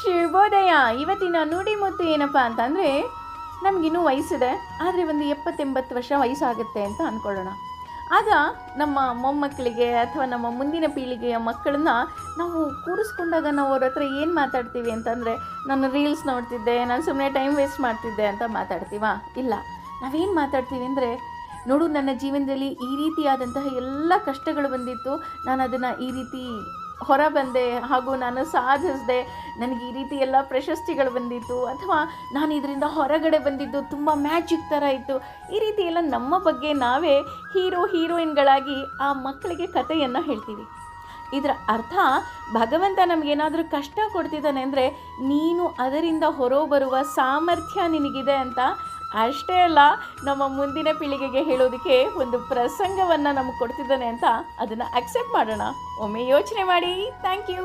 ಶುಭೋದಯ ಇವತ್ತಿನ ನುಡಿಮುತ್ತು ಏನಪ್ಪ ಅಂತಂದರೆ ನಮಗಿನ್ನೂ ವಯಸ್ಸಿದೆ, ಆದರೆ ಒಂದು ಎಪ್ಪತ್ತೆಂಬತ್ತು ವರ್ಷ ವಯಸ್ಸಾಗುತ್ತೆ ಅಂತ ಅಂದ್ಕೊಳ್ಳೋಣ ಆಗ ನಮ್ಮ ಮೊಮ್ಮಕ್ಕಳಿಗೆ ಅಥವಾ ನಮ್ಮ ಮುಂದಿನ ಪೀಳಿಗೆಯ ಮಕ್ಕಳನ್ನ ನಾವು ಕೂರಿಸ್ಕೊಂಡಾಗ ನಾವು ಅವ್ರ ಹತ್ರ ಏನು ಮಾತಾಡ್ತೀವಿ ಅಂತಂದರೆ, ನಾನು ರೀಲ್ಸ್ ನೋಡ್ತಿದ್ದೆ, ನಾನು ಸುಮ್ಮನೆ ಟೈಮ್ ವೇಸ್ಟ್ ಮಾಡ್ತಿದ್ದೆ ಅಂತ ಮಾತಾಡ್ತೀವಾ? ಇಲ್ಲ. ನಾವೇನು ಮಾತಾಡ್ತೀವಿ ಅಂದರೆ, ನೋಡು ನನ್ನ ಜೀವನದಲ್ಲಿ ಈ ರೀತಿಯಾದಂತಹ ಎಲ್ಲ ಕಷ್ಟಗಳು ಬಂದಿತ್ತು ನಾನು ಅದನ್ನು ಈ ರೀತಿ ಹೊರ ಬಂದೆ ಹಾಗೂ ನಾನು ಸಾಧಿಸಿದೆ, ನನಗೆ ಈ ರೀತಿ ಎಲ್ಲ ಪ್ರಶಸ್ತಿಗಳು ಬಂದಿತ್ತು. ಅಥವಾ ನಾನು ಇದರಿಂದ ಹೊರಗಡೆ ಬಂದಿದ್ದು ತುಂಬ ಮ್ಯಾಜಿಕ್ ಥರ ಇತ್ತು. ಈ ರೀತಿ ಎಲ್ಲ ನಮ್ಮ ಬಗ್ಗೆ ನಾವೇ ಹೀರೋ, ಹೀರೋಯಿನ್ಗಳಾಗಿ ಆ ಮಕ್ಕಳಿಗೆ ಕಥೆಯನ್ನು ಹೇಳ್ತೀವಿ. ಇದರ ಅರ್ಥ, ಭಗವಂತ ನಮಗೇನಾದರೂ ಕಷ್ಟ ಕೊಡ್ತಿದ್ದಾನೆ ಅಂದರೆ, ನೀನು ಅದರಿಂದ ಹೊರಬರುವ ಸಾಮರ್ಥ್ಯ ನಿನಗಿದೆ ಅಂತ ಅಷ್ಟೇ ಅಲ್ಲ, ನಮ್ಮ ಮುಂದಿನ ಪೀಳಿಗೆಗೆ ಹೇಳೋದಕ್ಕೆ ಒಂದು ಪ್ರಸಂಗವನ್ನು ನಮಗೆ ಕೊಡ್ತಿದ್ದಾನೆ ಅಂತ ಅದನ್ನು ಅಕ್ಸೆಪ್ಟ್ ಮಾಡೋಣ. ಒಮ್ಮೆ ಯೋಚನೆ ಮಾಡಿ. Thank you